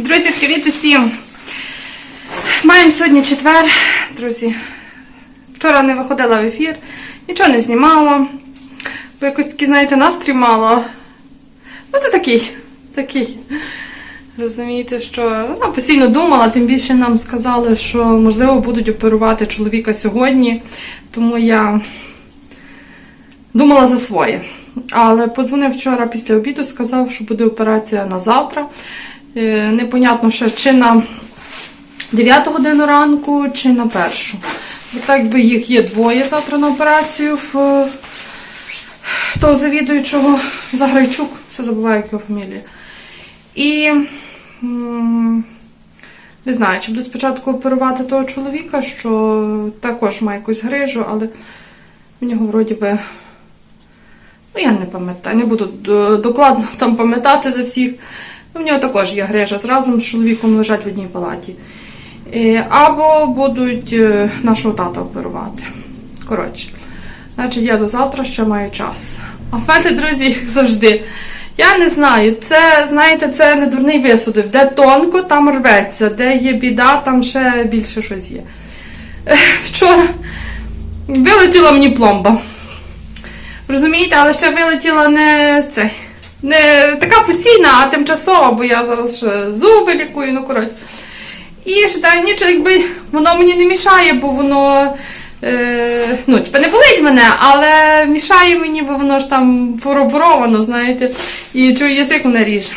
Друзі, привіт усім! Маємо сьогодні четвер, друзі. Вчора не виходила в ефір, нічого не знімала. Бо якось такий, знаєте, настрій мало. Ну, це такий, такий. Розумієте, що ну, постійно думала, тим більше нам сказали, що можливо будуть оперувати чоловіка сьогодні. Тому я думала за своє. Але подзвонив вчора після обіду, сказав, що буде операція на завтра. Е, Непонятно ще чи на 9 годину ранку, чи на першу. Бо так би їх є двоє завтра на операцію в е, того завідуючого Заграйчук, все забуваю, як його фамілія. І не знаю, чи буду спочатку оперувати того чоловіка, що також має якусь грижу, але в нього вроді би. Ну, я не пам'ятаю, не буду докладно там пам'ятати за всіх. В нього також є грижа. Зразу з чоловіком лежать в одній палаті. Е, Або будуть е, нашого тата оперувати. Коротше, значить, я до завтра ще маю час. А в мене, друзі, як завжди. Я не знаю, це, знаєте, це не дурний висудив. Де тонко, там рветься, де є біда, там ще більше щось є. Е, Вчора вилетіла мені пломба. Розумієте, але ще вилетіла не це. Не така постійна, а тимчасова, бо я зараз ще зуби лікую, ну коротше. І ще та нічого, якби воно мені не мішає, бо воно. Е, ну, типу, не болить мене, але мішає мені, бо воно ж там пороборовано, знаєте, і чую язик мене ріже.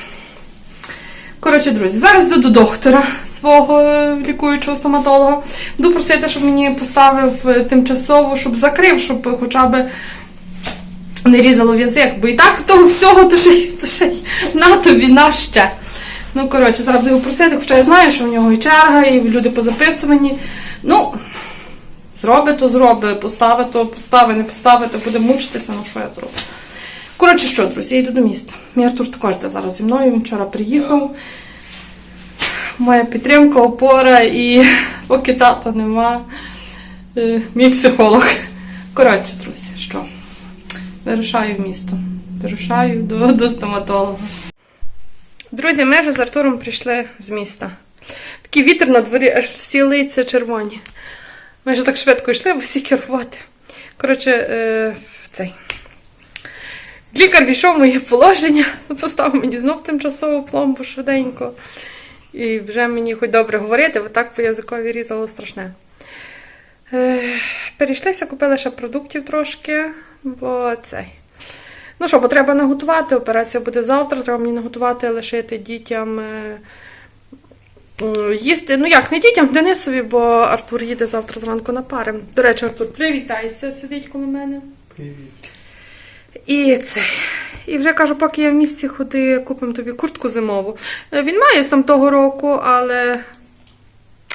Коротше, друзі, зараз йду до доктора свого е, лікуючого стоматолога. Буду просити, щоб мені поставив е, тимчасово, щоб закрив, щоб хоча б не різало язик, бо і так того всього то ще, ще на тобі, на ще. Ну, коротше, зараз буду його просити, хоча я знаю, що в нього і черга, і люди позаписувані. Ну, зроби, то зроби, постави, то постави, не постави, то буде мучитися, ну що я зроблю. Коротше, що, друзі, я йду до міста. Мій Артур також йде зараз зі мною, він вчора приїхав. Моя підтримка, опора і поки тата нема. е, Мій психолог. Коротше, друзі? Вирушаю в місто. Вирушаю до, до стоматолога. Друзі, ми вже з Артуром прийшли з міста. Такий вітер на дворі, аж всі лиця червоні. Ми вже так швидко йшли, бо всі керувати. Коротше, е, цей. Лікар війшов в моє положення, поставив мені знов тимчасову пломбу швиденько. І вже мені хоч добре говорити, бо так по язикові різало страшне. Е, перейшлися, купили ще продуктів трошки, бо цей. Ну що, бо треба наготувати. Операція буде завтра, треба мені наготувати, лишити дітям е, їсти. Ну як, не дітям, Денисові, бо Артур їде завтра зранку на пари. До речі, Артур, привітайся, сидить коло мене. Привіт. І це. І вже кажу, поки я в місті ходи, купимо тобі куртку зимову. Е, Він має з там того року, але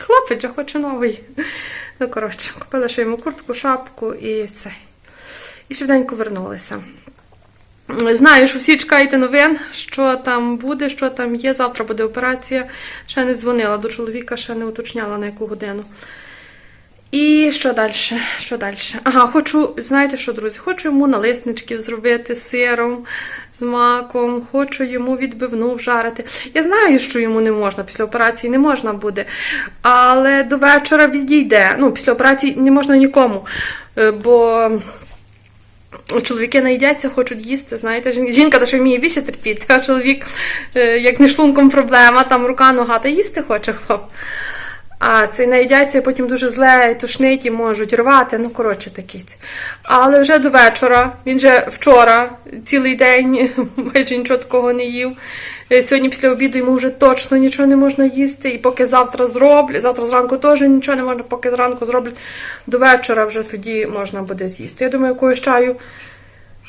хлопець же хоче новий. Ну, коротше, купила ще йому куртку, шапку і це. І швиденько вернулися. Знаю, що всі чекаєте новин, що там буде, що там є. Завтра буде операція. Ще не дзвонила до чоловіка, ще не уточняла на яку годину. І що далі? Що далі? Ага, хочу, знаєте що, друзі, хочу йому налисничків зробити з сиром, з маком, хочу йому відбивну вжарити. Я знаю, що йому не можна після операції не можна буде, але до вечора відійде. Ну, після операції не можна нікому. е, Бо чоловіки найдяться, хочуть їсти. Знаєте, жінка то що вміє більше терпіти, а чоловік, е, як не шлунком проблема, там рука, нога, та їсти хоче хлоп. А цей наїдяться і потім дуже зле, і тошнить, і можуть рвати. Ну, коротше, такі. Але вже до вечора, він же вчора цілий день майже нічого такого не їв. Е, Сьогодні після обіду йому вже точно нічого не можна їсти. І поки завтра зроблять, завтра зранку теж нічого не можна, поки зранку зроблять, до вечора вже тоді можна буде з'їсти. Я думаю, якогось чаю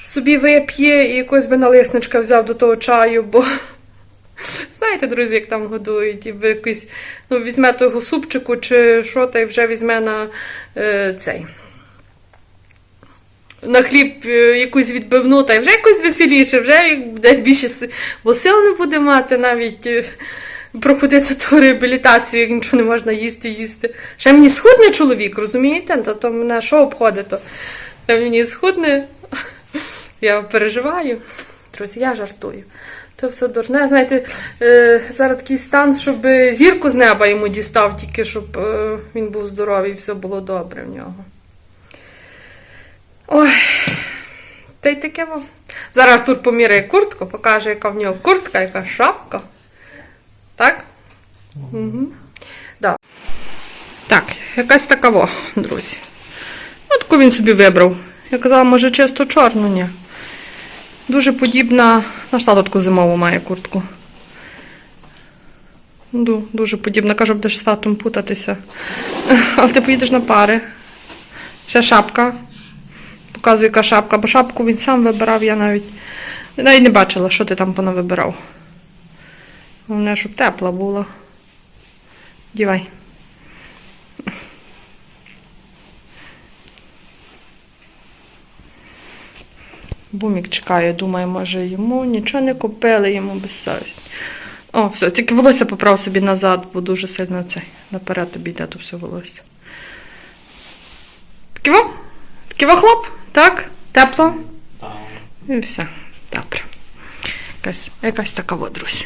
собі вип'є і якогось би налисничка взяв до того чаю, бо знаєте, друзі, як там годують, і якийсь, ну, візьме того супчику чи що, та й вже візьме на е, цей. На хліб е, якусь відбивну, та й вже якось веселіше, вже буде більше, бо сил не буде мати навіть е, проходити ту реабілітацію, як нічого не можна їсти, їсти. Ще мені схудне чоловік, розумієте? То, то мене що обходить? Мені схудне. Я переживаю. Друзі, я жартую. То все дурне. Знаєте, е, зараз такий стан, щоб зірку з неба йому дістав, тільки щоб е, він був здоровий і все було добре в нього. Ой, та й таке вам. Зараз Артур поміряє куртку, покаже, яка в нього куртка, яка шапка. Так? Угу. Да. Так, якась такава, друзі. Ну, таку він собі вибрав. Я казала, може, чисто чорну, ні. Дуже подібна. Нашла таку зимову має куртку. Ду- Дуже подібна. Кажу, будеш з татом путатися. Але ти поїдеш на пари. Ще шапка. Показую, яка шапка, бо шапку він сам вибирав, я навіть, навіть не бачила, що ти там понавибирав. Головне, щоб тепла була. Дівай. Бумік чекає, думає, може йому нічого не купили, йому безсовість. О, все, тільки волосся поправ собі назад, бо дуже сильно цей наперед тобі йде то все волосся. Такі во? Хлоп? Так? Тепло? Так. І все. Добре. Якась, якась така друзі.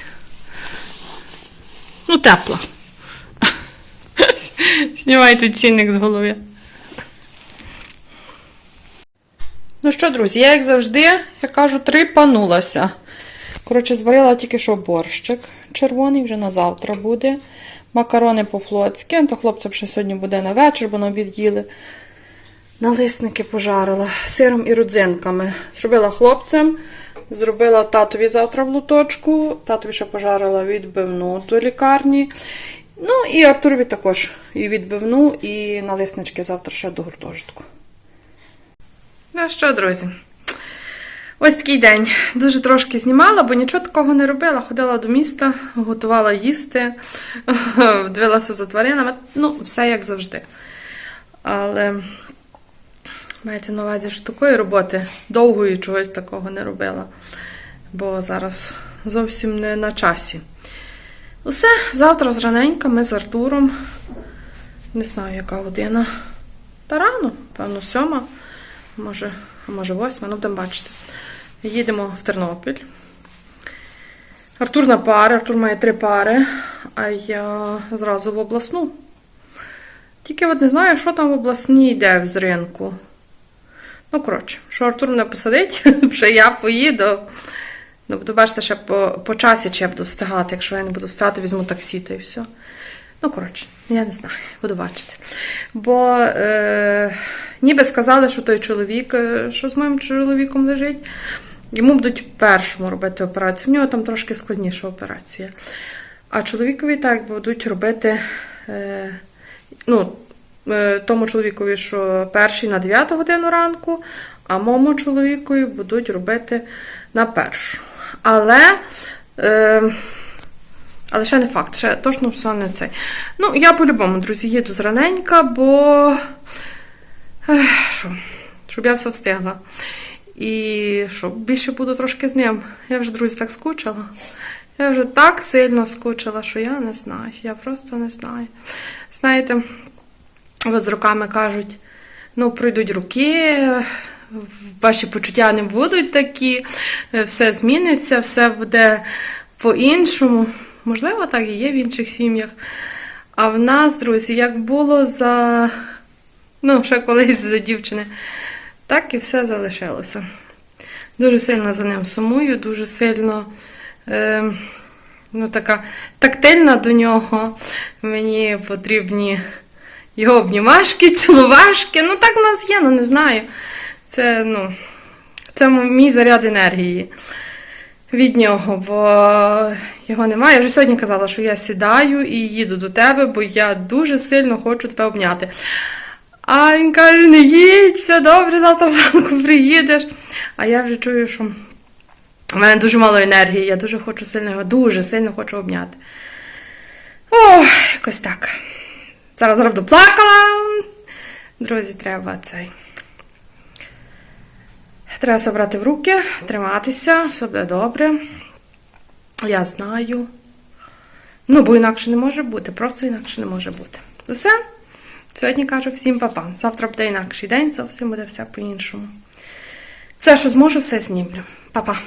Ну, тепло. Знімайте цінник з голови. Ну що, друзі, я, як завжди, я кажу, трипанулася. Коротше, зварила тільки що борщик червоний, вже на завтра буде. Макарони по-флотськи. То хлопцям ще сьогодні буде на вечір, бо на обід їли. Налисники пожарила сиром і родзинками. Зробила хлопцям, зробила татові завтра в луточку. Татові ще пожарила відбивну до лікарні. Ну і Артурові також і відбивну, і налиснички завтра ще до гуртожитку. Ну що, друзі? Ось такий день. Дуже трошки знімала, бо нічого такого не робила. Ходила до міста, готувала їсти, дивилася за тваринами. Ну, все як завжди. Але мається на увазі, що такої роботи довгої чогось такого не робила. Бо зараз зовсім не на часі. Усе, завтра зраненька ми з Артуром. Не знаю, яка година. Та рано, певно, сьома, може, може восьма, ну будемо бачити. Їдемо в Тернопіль. Артур на пари, Артур має три пари, а я зразу в обласну. Тільки от не знаю, що там в обласній йде з ринку. Ну, коротше, що Артур мене посадить, що я поїду. Ну, буду бачити, ще по, по часі чи я буду встигати. Якщо я не буду встигати, візьму таксі та і все. Ну, коротше, я не знаю, буду бачити. Бо е, ніби сказали, що той чоловік, е, що з моїм чоловіком лежить, йому будуть першому робити операцію. В нього там трошки складніша операція. А чоловікові так будуть робити. Е, ну, е, тому чоловікові, що перший на 9 годину ранку, а моєму чоловікові будуть робити на першу. Але. Е, але ще не факт, ще точно все не цей. Ну, я по-любому, друзі, їду зраненька, бо. Що, щоб я все встигла. І що, більше буду трошки з ним. Я вже, друзі, так скучила. Я вже так сильно скучила, що я не знаю. Я просто не знаю. Знаєте, от з роками кажуть, ну, пройдуть роки, ваші почуття не будуть такі, все зміниться, все буде по-іншому. Можливо, так і є в інших сім'ях. А в нас, друзі, як було за ну, ще колись за дівчини, так і все залишилося. Дуже сильно за ним сумую, дуже сильно е, ну, така тактильна до нього. Мені потрібні його обнімашки, цілувашки. Ну, так в нас є, ну не знаю. Це, ну, це мій заряд енергії від нього, бо його немає. Я вже сьогодні казала, що я сідаю і їду до тебе, бо я дуже сильно хочу тебе обняти. А він каже: не їдь, все добре, завтра зранку приїдеш. А я вже чую, що в мене дуже мало енергії, я дуже хочу сильно його, дуже сильно хочу обняти. Ох, якось так. Зараз буду плакала. Друзі, треба цей. Треба все брати в руки, триматися, все буде добре. Я знаю. Ну, бо інакше не може бути, просто інакше не може бути. Усе. Сьогодні кажу всім папа. Завтра буде інакший день, зовсім буде все по-іншому. Все, що зможу, все знімлю. Па-па.